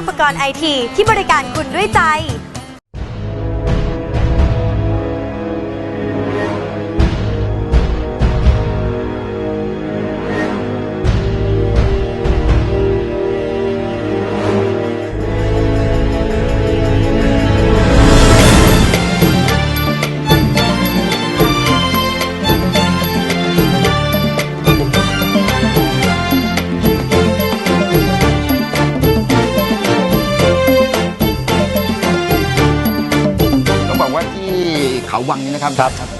อุปกรณ์ไอทีที่บริการคุณด้วยใจ ครับครับ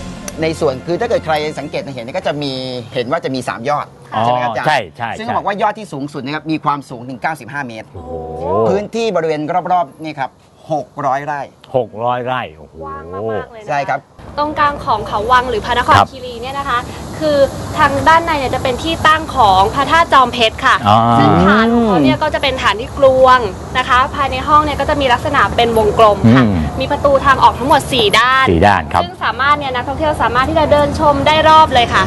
ในส่วนคือถ้าเกิดใครสังเกตเห็นเนี่ยก็จะมีเห็นว่าจะมี 3 ยอดอ๋อใช่ไหมครับอาจารย์ใช่ใช่ซึ่งใช่เขาบอกว่ายอดที่สูงสุดนะครับมีความสูงถึง 95 เมตร โอ้โหพื้นที่บริเวณรอบๆนี่ครับ600 ไร่ หกร้อยไร่โอ้โห กว้างมากๆเลยนะะใช่ครับ ตรงกลางของเขาวังหรือพระนครครับ คีรีเนี่ยนะคะ คือทางด้านในเนี่ยจะเป็นที่ตั้งของพระธาตุจอมเพชรค่ะ อ๋อ ซึ่งฐานของเขาเนี่ยก็จะเป็นฐานที่กลวงนะคะ ภายในห้องเนี่ยก็จะมีลักษณะเป็นวงกลมค่ะ อืม มีประตูทางออกทั้งหมด 4 ด้าน สี่ด้านครับ ซึ่งสามารถเนี่ยนักท่องเที่ยวสามารถที่จะเดินชมได้รอบเลยค่ะ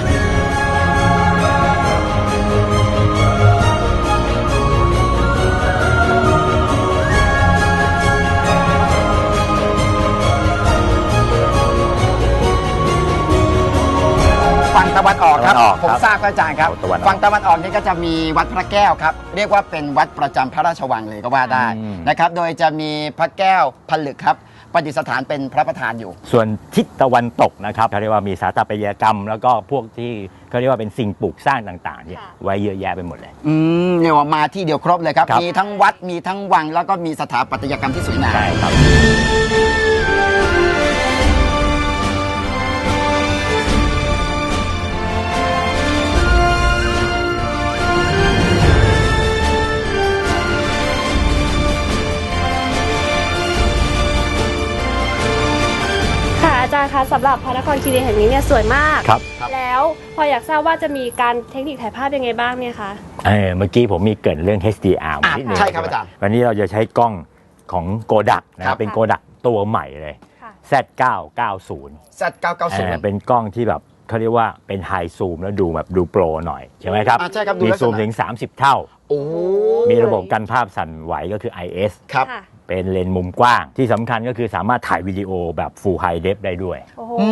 ครับตะวันออกผมครับ ทราบครับอาจารย์ครับตะวันออกฝั่งตะวันออกนี่ก็จะมีวัดพระแก้วครับเรียกว่าเป็นวัดประจำพระราชวังเลยก็ว่าได้อืม นะครับ โดยจะมีพระแก้วผลึกครับประดิษฐานเป็นพระประธานอยู่ ส่วนทิศตะวันตกนะครับเขาเรียกว่ามีสถาปัตยกรรม แล้วก็พวกที่เขาเรียกว่าเป็นสิ่งปลูกสร้างต่างๆเนี่ยค่ะ ไว้เยอะแยะไปหมดเลย อืมเรียกว่ามาที่เดียวครบเลยครับ ครับ มีทั้งวัดมีทั้งวัง แล้วก็มีสถาปัตยกรรมที่สวยงาม ใช่ครับ ค่ะอาจารย์คะสำหรับพระนครคีรีแห่งนี้เนี่ยสวยมาก ครับ แล้วพออยากทราบว่าจะมีการเทคนิคถ่ายภาพยังไงบ้างเนี่ยคะ เออเมื่อกี้ผมมีเกรินเรื่อง HDR มาอะนิดนึงใช่ครับอาจารย์วันนี้เราจะใช้กล้องของโกดักนะคครัรับบ เป็นโกดักตัวใหม่เลย ค่ะ Z990 Z 990 อ่าเป็นกล้องที่แบบเขาเรียกว่าเป็นไฮซูมแล้วดูแบบดูโปรหน่อย ใช่ไหมครับ อ่าใช่ครับดูมีลักษณะ ซูมถึง 30 เท่า โอ้มีระบบกันภาพสั่นไหวก็คือ IS ครับ ค่ะ เป็นเลนส์มุมกว้าง ที่สำคัญก็คือสามารถถ่ายวิดีโอแบบ Full High Def ได้ด้วยโอ้โหอื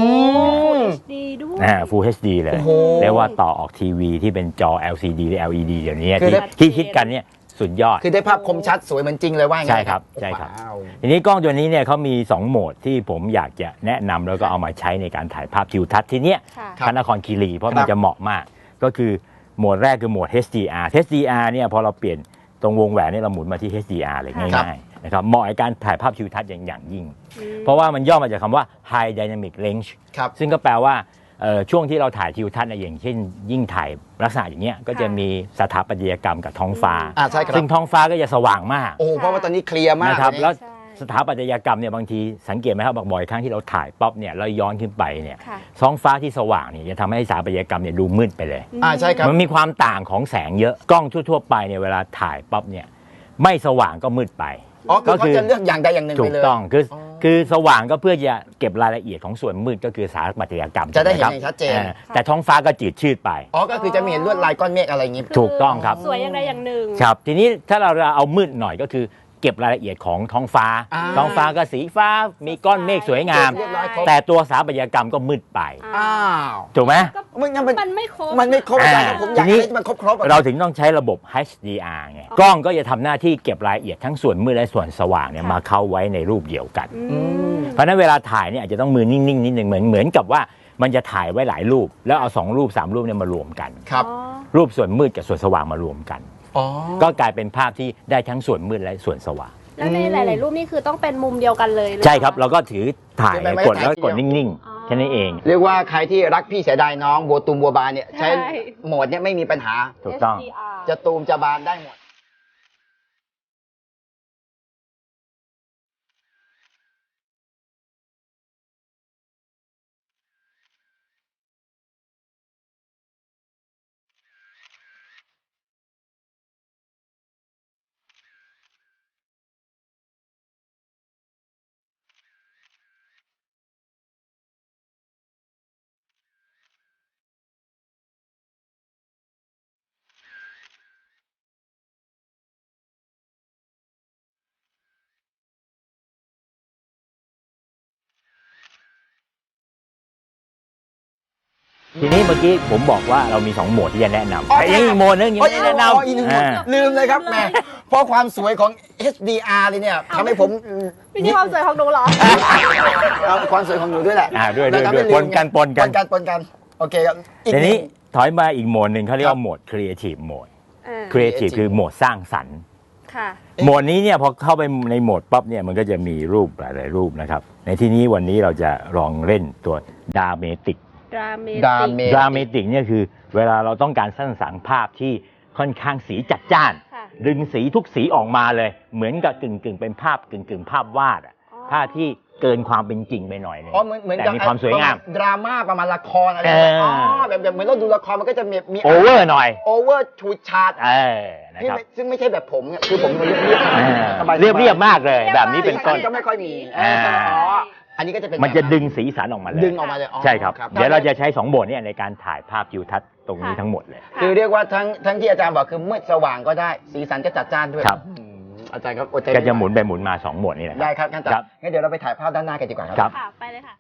ม ดีด้วยอ่า Full HD เลย โอ้โหเรียกว่าต่อออกทีวีที่เป็นจอ LCD หรือ LED เดี๋ยวนี้คือที่ได้ ที่คิดกันเนี่ยสุดยอด คือได้ภาพคมชัดสวยเหมือนจริงเลยว่าไงใช่ครับใช่ครับ ว้าวทีนี้กล้องตัวนี้เนี่ยเขามี 2 โหมดที่ผมอยากจะแนะนำแล้วก็เอามาใช้ในการถ่ายภาพทิวทัศน์ที่เนี้ยค่ะครับพระนครคีรีเพราะคมัรันบจะเหมาะมาก ก็คือโหมดแรกคือโหมด HDR HDR เนี่ยพอเราเปลี่ยนตรงวงแหวนเนี่ยเราหมุนมาที่ HDR เลยครับง่ายๆ นะครับเหมาะกับการถ่ายภาพทิวทัศน์อย่างอย่างยิ่ง เพราะว่ามันย่อมาจากคำว่า High Dynamic Range ครับ ซึ่งก็แปลว่าเอ่อช่วงที่เราถ่ายทิวทัศน์เนี่ยอย่างเช่น ยิ่งถ่ายลักษณะอย่างเงี้ยก็จะมีสถาปัตยกรรมกับท้องฟ้า อ่าใช่ครับซึ่งท้องฟ้าก็จะสว่างมากโอ้เพราะว่าตอนนี้เคลียร์มากนะครับเยแล้วใช่สถาปัตยกรรมเนี่ยบางทีสังเกตไหมครับบอกบ่อยครั้งที่เราถ่ายป๊อปเนี่ยแล้วย้อนขึ้นไปเนี่ยค่ะ ท้องฟ้าที่สว่างเนี่ยจะทำให้สถาปัตยกรรมเนี่ยดูมืดไปเลย อ่าใช่ครับ มันมีความต่างของแสงเยอะ กล้องทั่ว ๆ ไปเนี่ยเวลาถ่ายป๊อปเนี่ยไม่สว่างก็มืดไป อ๋อคือก็เขาคือจะเลือกอย่างใดอย่างหนึ่งถูไปกเลย ต้องคืออ๋อคือสว่างก็เพื่อจะเก็บรายละเอียดของส่วนมืดก็คือสถาปัตยกรรมจะได้เห็นครับอย่างชัดเจนอ่าแต่ท้องฟ้าก็จืดชืดไป อ๋อก็คือจะมีเห็นลวดลายก้อนเมฆอะไรอย่างงี้ ถูกต้องครับ สวยอย่างใดอย่างหนึ่ง ครับ ทีนี้ถ้าเราเอามืดหน่อยก็คือ เก็บรายละเอียดของท้องฟ้า อ่า ท้องฟ้าก็สีฟ้ามีก้อนเมฆสวยงาม เรียบร้อยครบแต่ตัวสถาปัตยกรรมก็มืดไปอ้าวถูกไหม มันงั้นมันมันไม่ครบมันไม่ครบอาจารย์อ่าผมอยากทีนี้ให้มันครบครบๆอะ เราถึงต้องใช้ระบบ HDR ไงกล้องก็จะทำหน้าที่เก็บรายละเอียดทั้งส่วนมืดและส่วนสว่างเนี่ยค่ะมาเข้าไว้ในรูปเดียวกัน อืม เพราะฉะนั้นเวลาถ่ายเนี่ยอาจจะต้องมือนิ่งๆนิดหนึ่งเหมือนเหมือนกับว่ามันจะถ่ายไว้หลายรูป แล้วเอาสองรูปสามรูปเนี่ยมารวมกัน ครับอ๋อรูปส่วนมืดกับส่วนสว่างมารวมกัน อ๋อ ก็กลายเป็นภาพที่ได้ทั้งส่วนมืดและส่วนสว่าง แล้วในหลาย ๆ รูปนี่คือต้องเป็นมุมเดียวกันเลยหอใช่ครับเราก็ถือถ่ายคือไม่กดไม่แล้วถ่ายทีเดียวกดนิ่งอ๋อๆแค่นั้นเอง เรียกว่าใครที่รักพี่เสียดายน้องบัวตูมบัวบานเนี่ยใช้ใช่โหมดเนี่ยไม่มีปัญหา ถูกต้อง HDR จะตูมจะบานได้หมด ทีนี้เมื่อกี้ผมบอกว่าเรามี 2 โหมดที่จะแนะนำอ๋อแต่ยังอีกโหมดนึงยังโอ้ไม่ได้แนะนอ๋ออีกหนึ่งำอ่า ลืมเลยครับแหม่เพราะความสวยของ HDR เลยเนี่ยทำให้ผมไม่ใช่ความสวยของหนูเหรอ เอาความสวยของหนูด้วยแหละอ่าด้วยด้วยแล้ด้วยทำให้ปนกันปนปกันนกันปนกันโอเคครับอีกทีนี้หงถอยมาอีกโหมดหนึ่งเขาเรียกครัว่าบโหมด Creative Mode อ่า Creative คือโหมดสร้างสรรค์ ค่ะ โหมดนี้เนี่ยพอเข้าไปในโหมดปั๊บเนี่ยมันก็จะมีรูปหลาย ๆ รูปนะครับ ในที่นี้วันนี้เราจะลองเล่นตัวดาเมติก ดราเมดราติกเมดราเมติกเนี่ยคือเวลาเราต้องการสร้างสรรค์ภาพที่ค่อนข้างสีจัดจ้าน ค่ะ ดึงสีทุกสีออกมาเลย เหมือนกับกึ่งกึ่งๆเป็นภาพกึ่งกึ่งๆภาพวาดอะอ๋อ ภาพที่เกินความเป็นจริงไปหน่อยหนึงอ๋อเหมือนเหมือนแต่กับมีความสวยงาม ดราม่าประมาณละครอะไรเอแบบออ๋ อ๋อแบบแบบเหมือนเราดูละครมันก็จะมีมีโอเวอร์หน่อย โอเวอร์ชูชาร์ดเออนะที่ครับไม่ซึ่งไม่ใช่แบบผมเนี่ยคือผมมันเรียบเรียบเออสบายๆ เรียบเรียบๆมากเลย แบบนี้เป็นต้น ก็ไม่ค่อยมีอ่าอ๋อ อันนี้ก็จะเป็นมันจะดึงสีสันออกมาเลยดึงออกมาเลยอ๋อใช่ครับ เดี๋ยวเราจะใช้สองโหมดเนี่ยในการถ่ายภาพทิวทัศน์ตรงนี้ค่ะทั้งหมดเลย คือเรียกว่าทั้งทั้งที่อาจารย์บอกคือมืดสว่างก็ได้ สีสันก็จัดจ้านด้วยครับ อืมอาจารย์ครับอดใจก็จะหมุนไปหมุนมาสองโหมดนี่แหละได้ครับท่านอาจารครัย์บงั้นเดี๋ยวเราไปถ่ายภาพด้านหน้ากันดีกว่าครับครับค่ะ ไปเลยค่ะ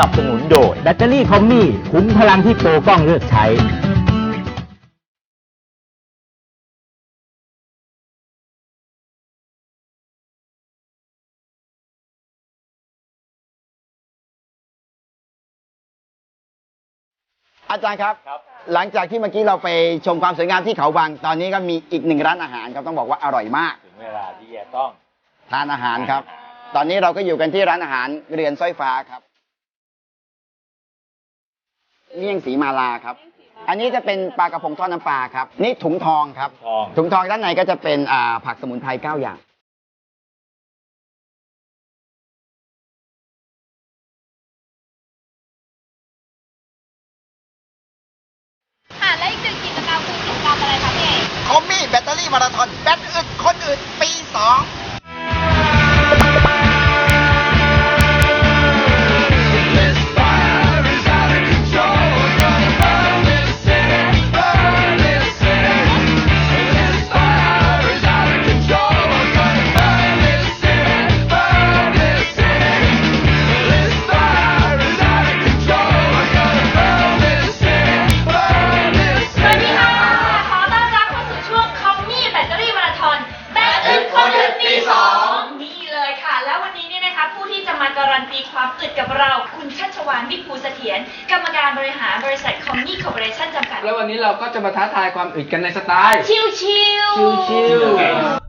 นับสนุนโดย แบตเตอรี่คอมมี่คุ้มพลังที่โปรกล้องเลือกใช้อาจารย์ครับ หลังจากที่เมื่อกี้เราไปชมความสวยงามที่เขาวัง ตอนนี้ก็มีอีกหนึ่งร้านอาหารครับต้องบอกว่าอร่อยมาก ถึงเวลาที่จะต้องทานอาหารครับ ตอนนี้เราก็อยู่กันที่ร้านอาหารเรือนสร้อยฟ้าครับ เมี่ยงสีมาลาครับ อันนี้จะเป็นปลากระพงทอดน้ำปลาครับ นี่ถุงทองครับ ทอง ถุงทองด้านในก็จะเป็นอ่าผักสมุนไพรเก้าอย่าง ค่ะ และอีกหนึ่งกิจกรรมคือกิจกรรมอะไรคะพี่เอกคอมมี่แบตเตอรี่มาราธอนแบตอึดคนอื่นปีสอง การันตีความอึดกับเรา คุณชัชวานวิภูเสถียรกรรมการบริหารบริษัทคอมมี่คอร์ปอเรชั่นจำกัด แล้ววันนี้เราก็จะมาท้าทายความอึดกันในสไตล์ ชิวชิวชิ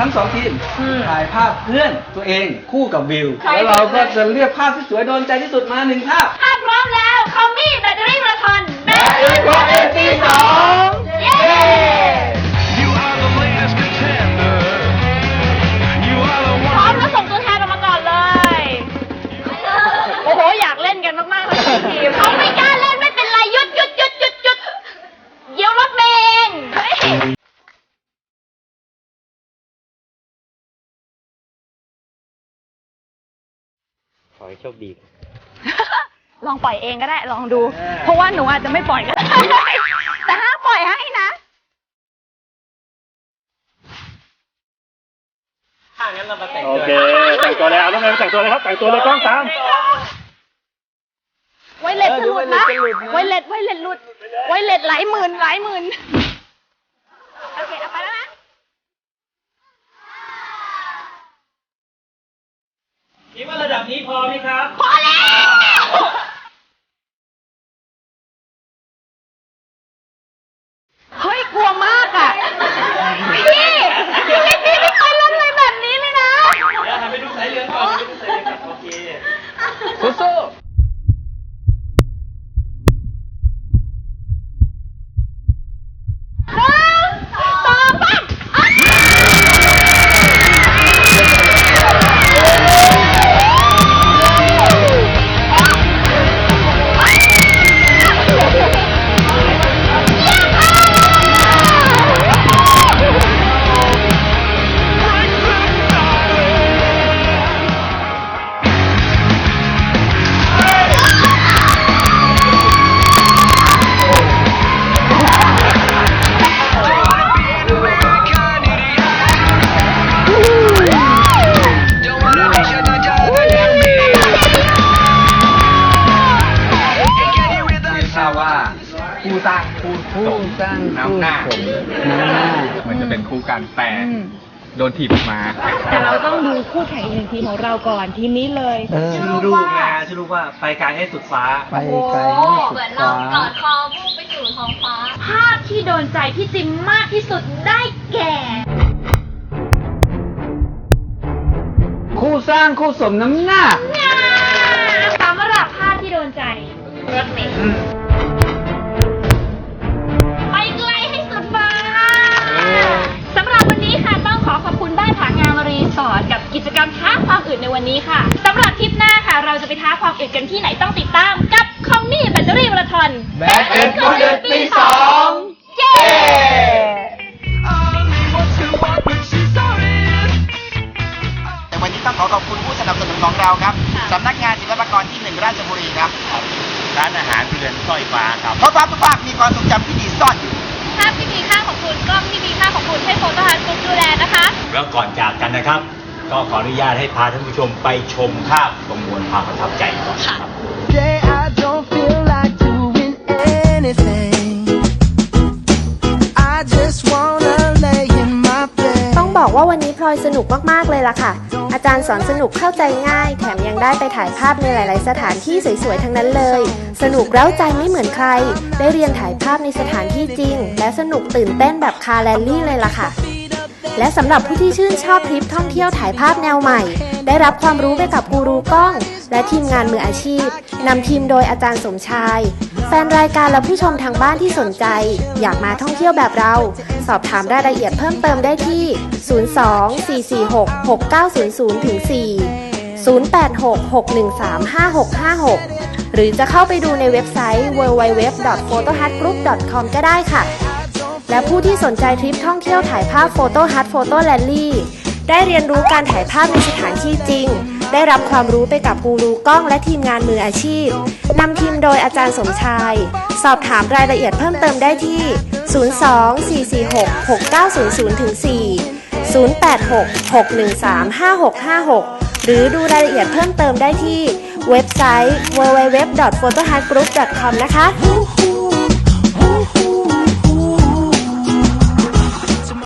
ทั้งสองทีมถ่ายภาพเพื่อนตัวเองคู่กับวิวแล้วเราก็จะเลือกภาพที่สวยโดนใจที่สุดมาหนึ่งภาพถ้าพร้อมแล้วคอมมี่แบตเตอรี่มาราธอนแบตอึดคนอึดปีสองเย้ โชคดี ลองปล่อยเองก็ได้ลองดูเพราะว่าหนูอาจจะไม่ปล่อยก็ได้ แต่ห้าปล่อยให้นะ ถ้างั้นเรามาแต่งโอตัวเคแต่งตัวแล้วเอาน้องแมแต่งตัวเลยครับแต่งตัวเลยกล้องตาม ไวเล็ตหลุดนะ ไวเล็ตไวเล็ตหลุด ไวเล็ตหลายหมื่นหลายหมื่น พอไหมครับ พอแล้วเฮ้ยกลัวมาก สร้างน้ำหน้าน้ำหน้าเหมือนจะเป็นคู่กันแต่โดนถีบออกมา แต่เราต้องดูคู่แข่งอีกหนึ่งทีมของเราก่อนทีมนี้เลยเออ ชื่อรูปไงชื่อรูปว่าไปไกลให้สุดฟ้า ไปไกลให้สุดฟ้า ภาพที่โดนใจพี่จิมมากที่สุดได้แก่ คู่สร้างคู่สมน้ำหน้าสำหรับภาพที่โดนใจรถเมล์ สอนกับกิจกรรมท้าความอึดในวันนี้ค่ะสำหรับทริปหน้าค่ะ เราจะไปท้าความอึดกันที่ไหนต้องติดตามกับคอมมี่แบตเตอรี่มาราธอนแบตเตอรี่มาราธอนปีสอง นนะครับ ก็ขออนุญาตให้พาท่านผู้ชมไปชมภาพประมวลความประทับใจก่อนครับ Today I don't feel like doing anything. I just wanna lay in my bed. ต้องบอกว่าวันนี้พลอยสนุกมาก ๆ เลยล่ะค่ะ อาจารย์สอนสนุกเข้าใจง่าย แถมยังได้ไปถ่ายภาพในหลาย ๆ สถานที่สวย ๆ ทั้งนั้นเลย สนุกเร้าใจไม่เหมือนใคร ได้เรียนถ่ายภาพในสถานที่จริง และสนุกตื่นเต้นแบบคาแรลลี่เลยล่ะค่ะ และสำหรับผู้ที่ชื่นชอบทริปท่องเที่ยวถ่ายภาพแนวใหม่ ได้รับความรู้ไปกับกูรูกล้อง และทีมงานมืออาชีพนำทีมโดยอาจารย์สมชาย แฟนรายการและผู้ชมทางบ้านที่สนใจ อยากมาท่องเที่ยวแบบเรา สอบถามรายละเอียดเพิ่มเติมได้ที่ 02-446-6900ถึง4 0866135656 หรือจะเข้าไปดูในเว็บไซต์ www.photohutgroup.com ก็ได้ค่ะ และผู้ที่สนใจทริปท่องเที่ยวถ่ายภาพโฟโต้ฮัทโฟโต้แลนลี่ได้เรียนรู้การถ่ายภาพในสถานที่จริง ได้รับความรู้ไปกับกูรูกล้องและทีมงานมืออาชีพ นำทีมโดยอาจารย์สมชาย สอบถามรายละเอียดเพิ่มเติมได้ที่ 02-446-6900ถึง4 0866135656 หรือดูรายละเอียดเพิ่มเติมได้ที่เว็บไซต์ www.photohutgroup.com นะคะ